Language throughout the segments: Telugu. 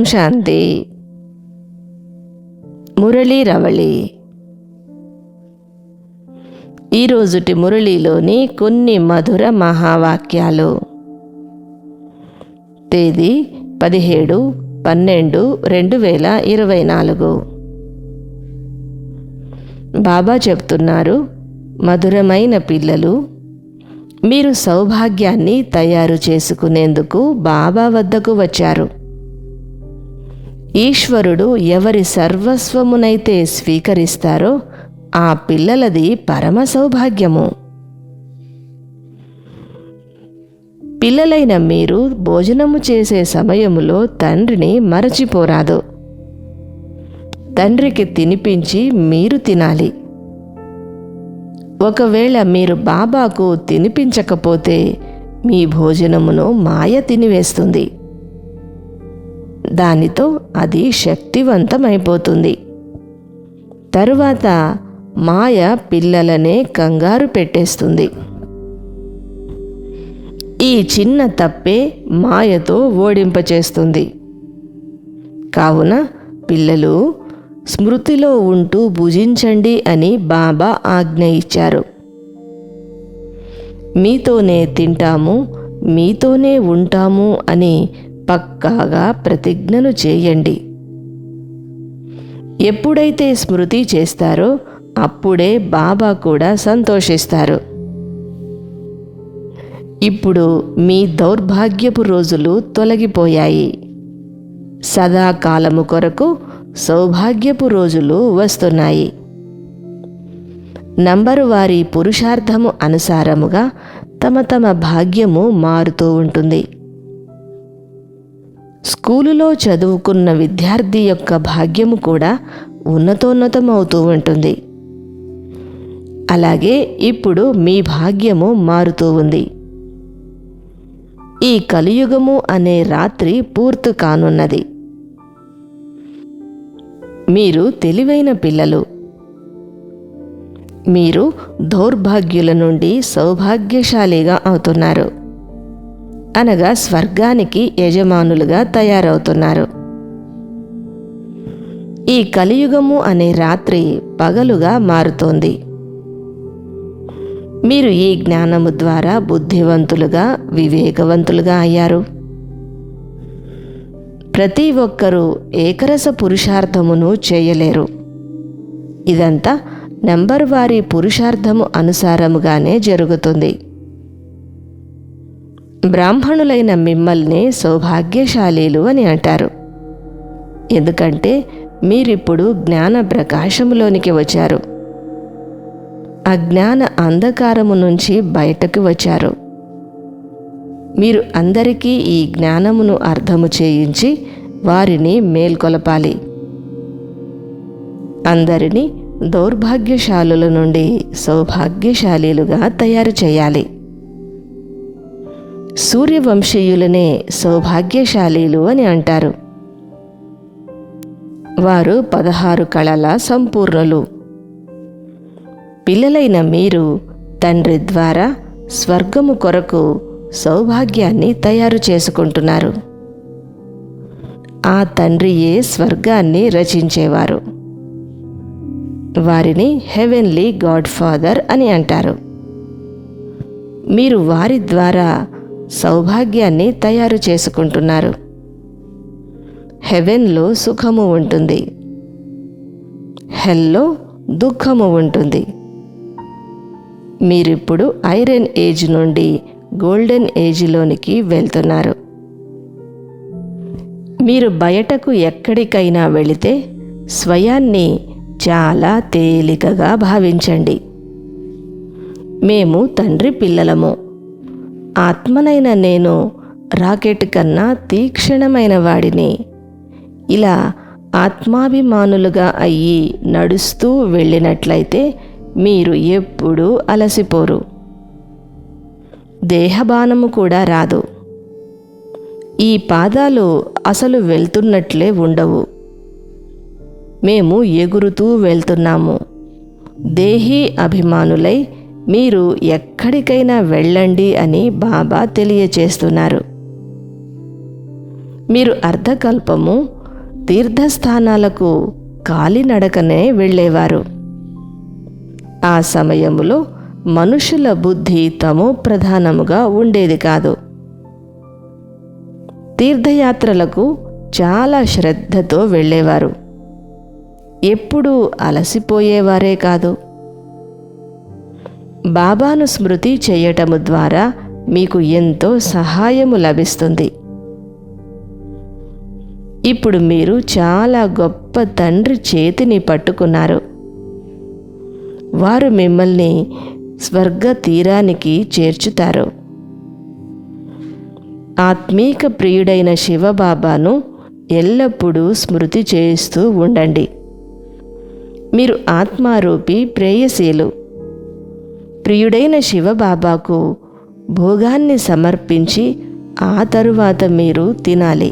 ఓం శాంతి. మురళీ రవళి. ఈరోజుటి మురళీలోని కొన్ని మధుర మహావాక్యాలు. తేదీ పదిహేడు పన్నెండు రెండు వేల ఇరవై నాలుగు. బాబా చెప్తున్నారు మధురమైన పిల్లలు మీరు సౌభాగ్యాన్ని తయారు చేసుకునేందుకు బాబా వద్దకు వచ్చారు. ఈశ్వరుడు ఎవరి సర్వస్వమునైతే స్వీకరిస్తారో ఆ పిల్లలది పరమ సౌభాగ్యము. పిల్లలైన మీరు భోజనము చేసే సమయములో తండ్రిని మరచిపోరాదు. తండ్రికి తినిపించి మీరు తినాలి. ఒకవేళ మీరు బాబాకు తినిపించకపోతే మీ భోజనమును మాయ తినివేస్తుంది. దానితో అది శక్తివంతమైపోతుంది. తరువాత మాయ పిల్లలనే కంగారు పెట్టేస్తుంది. ఈ చిన్న తప్పే మాయతో ఓడింపచేస్తుంది. కావున పిల్లలు స్మృతిలో ఉంటూ భుజించండి అని బాబా ఆజ్ఞ ఇచ్చారు. మీతోనే తింటాము మీతోనే ఉంటాము అని పక్కాగా ప్రతిజ్ఞను చేయండి. ఎప్పుడైతే స్మృతి చేస్తారో అప్పుడే బాబా కూడా సంతోషిస్తారు. ఇప్పుడు మీ దౌర్భాగ్యపు రోజులు తొలగిపోయాయి. సదాకాలము కొరకు సౌభాగ్యపు రోజులు వస్తున్నాయి. నంబరు వారి పురుషార్థము అనుసారముగా తమ తమ భాగ్యము మారుతూ ఉంటుంది. స్కూలులో చదువుకున్న విద్యార్థి యొక్క భాగ్యము కూడా ఉన్నతోన్నతమవుతూ ఉంటుంది. అలాగే ఇప్పుడు మీ భాగ్యము మారుతూ ఉంది. ఈ కలియుగము అనే రాత్రి పూర్తి కానున్నది. మీరు తెలివైన పిల్లలు. మీరు దౌర్భాగ్యుల నుండి సౌభాగ్యశాలిగా అవుతున్నారు. అనగా స్వర్గానికి యజమానులుగా తయారవుతున్నారు. ఈ కలియుగము అనే రాత్రి పగలుగా మారుతోంది. మీరు ఈ జ్ఞానము ద్వారా బుద్ధివంతులుగా వివేకవంతులుగా అయ్యారు. ప్రతి ఒక్కరూ ఏకరస పురుషార్థమును చేయలేరు. ఇదంతా నంబర్ వారి పురుషార్థము అనుసారముగానే జరుగుతుంది. బ్రాహ్మణులైన మిమ్మల్ని సౌభాగ్యశాలీలు అని అంటారు. ఎందుకంటే మీరిప్పుడు జ్ఞాన ప్రకాశములోనికి వచ్చారు. అజ్ఞాన అంధకారము నుంచి బయటకు వచ్చారు. మీరు అందరికీ ఈ జ్ఞానమును అర్థము చేయించి వారిని మేల్కొలపాలి. అందరినీ దౌర్భాగ్యశాలుల నుండి సౌభాగ్యశాలీలుగా తయారు చేయాలి. సూర్యవంశీయులనే సౌభాగ్యశాలీలు అని అంటారు. వారు పదహారు కళల సంపూర్ణులు. పిల్లలైన మీరు తండ్రి ద్వారా స్వర్గము కొరకు సౌభాగ్యాన్ని తయారు చేసుకుంటున్నారు. ఆ తండ్రియే స్వర్గాన్ని రచించేవారు. వారిని హెవెన్లీ గాడ్ ఫాదర్ అని అంటారు. మీరు వారి ద్వారా సౌభాగ్యాన్ని తయారు చేసుకుంటున్నారు. హెవెన్లో సుఖము ఉంటుంది. హెల్లో దుఃఖము ఉంటుంది. మీరిప్పుడు ఐరన్ ఏజ్ నుండి గోల్డెన్ ఏజ్లోనికి వెళ్తున్నారు. మీరు బయటకు ఎక్కడికైనా వెళితే స్వయాన్ని చాలా తేలికగా భావించండి. మేము తండ్రి పిల్లలము. ఆత్మనైన నేను రాకెట్ కన్నా తీక్షణమైన వాడిని. ఇలా ఆత్మాభిమానులుగా అయ్యి నడుస్తూ వెళ్ళినట్లయితే మీరు ఎప్పుడూ అలసిపోరు. దేహబానము కూడా రాదు. ఈ పాదాలు అసలు వెళ్తున్నట్లే ఉండవు. మేము ఎగురుతూ వెళ్తున్నాము. దేహీ అభిమానులై మీరు ఎక్కడికైనా వెళ్ళండి అని బాబా తెలియచేస్తున్నారు. మీరు అర్ధకల్పము తీర్థస్థానాలకు కాలినడకనే వెళ్ళేవారు. ఆ సమయములో మనుషుల బుద్ధి తమో ప్రధానముగా ఉండేది కాదు. తీర్థయాత్రలకు చాలా శ్రద్ధతో వెళ్ళేవారు. ఎప్పుడూ అలసిపోయేవారే కాదు. బాబాను స్మృతి చేయటము ద్వారా మీకు ఎంతో సహాయము లభిస్తుంది. ఇప్పుడు మీరు చాలా గొప్ప తండ్రి చేతిని పట్టుకున్నారు. వారు మిమ్మల్ని స్వర్గ తీరానికి చేర్చుతారు. ఆత్మీక ప్రియుడైన శివబాబాను ఎల్లప్పుడూ స్మృతి చేస్తూ ఉండండి. మీరు ఆత్మారూపి ప్రేయశీలు ప్రియుడైన శివబాబాకు భోగాన్ని సమర్పించి ఆ తరువాత మీరు తినాలి.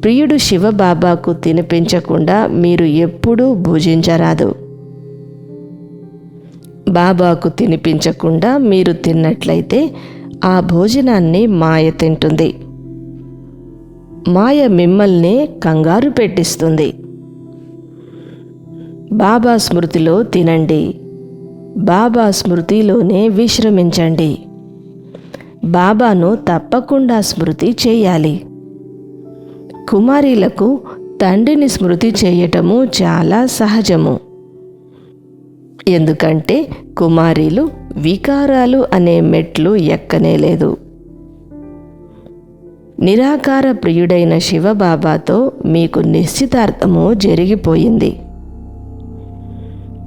ప్రియుడు శివబాబాకు తినిపించకుండా మీరు ఎప్పుడూ భుజించరాదు. బాబాకు తినిపించకుండా మీరు తిన్నట్లయితే ఆ భోజనాన్ని మాయ తింటుంది. మాయ మిమ్మల్ని కంగారు పెట్టిస్తుంది. బాబా స్మృతిలో తినండి. బాబా స్మృతిలోనే విశ్రమించండి. బాబాను తప్పకుండా స్మృతి చేయాలి. కుమారీలకు తండ్రిని స్మృతి చేయటము చాలా సహజము. ఎందుకంటే కుమారీలు వికారాలు అనే మెట్లు ఎక్కనేలేదు నిరాకార ప్రియుడైన శివబాబాతో మీకు నిశ్చితార్థము జరిగిపోయింది.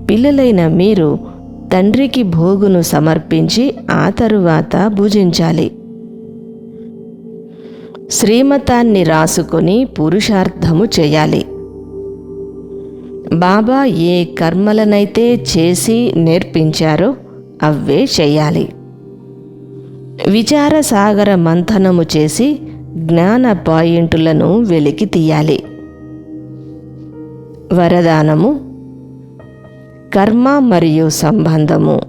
పిల్లలైన మీరు తండ్రికి భోగును సమర్పించి ఆ తరువాత భుజించాలి. శ్రీమతాన్ని రాసుకొని పురుషార్థము చేయాలి. బాబా ఏ కర్మలనైతే చేసి నేర్పించారో అవే చేయాలి. విచార సాగర మంథనము చేసి జ్ఞాన పాయింటులను వెలికి తీయాలి. వరదానము కర్మ మరియు సంబంధము.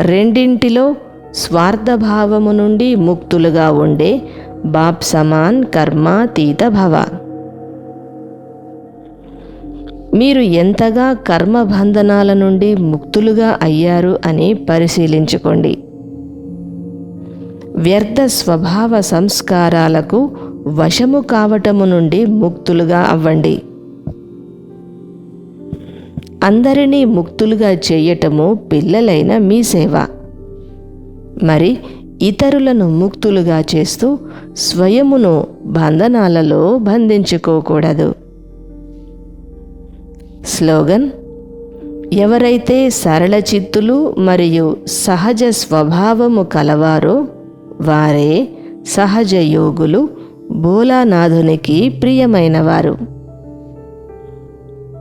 రెండింటిలో స్వార్థభావము నుండి ముక్తులుగా ఉండే బాప్ సమాన్ కర్మాతీత భవ. మీరు ఎంతగా కర్మబంధనాల నుండి ముక్తులుగా అయ్యారు అని పరిశీలించుకోండి. వ్యర్థ స్వభావ సంస్కారాలకు వశము కావటము నుండి ముక్తులుగా అవ్వండి. అందరినీ ముక్తులుగా చేయటము పిల్లలైన మీ సేవ. మరి ఇతరులను ముక్తులుగా చేస్తూ స్వయమును బంధనాలలో బంధించుకోకూడదు. స్లోగన్ ఎవరైతే సరళ చిత్తులు మరియు సహజ స్వభావము కలవారో వారే సహజ యోగులు భోలానాథునికి ప్రియమైనవారు.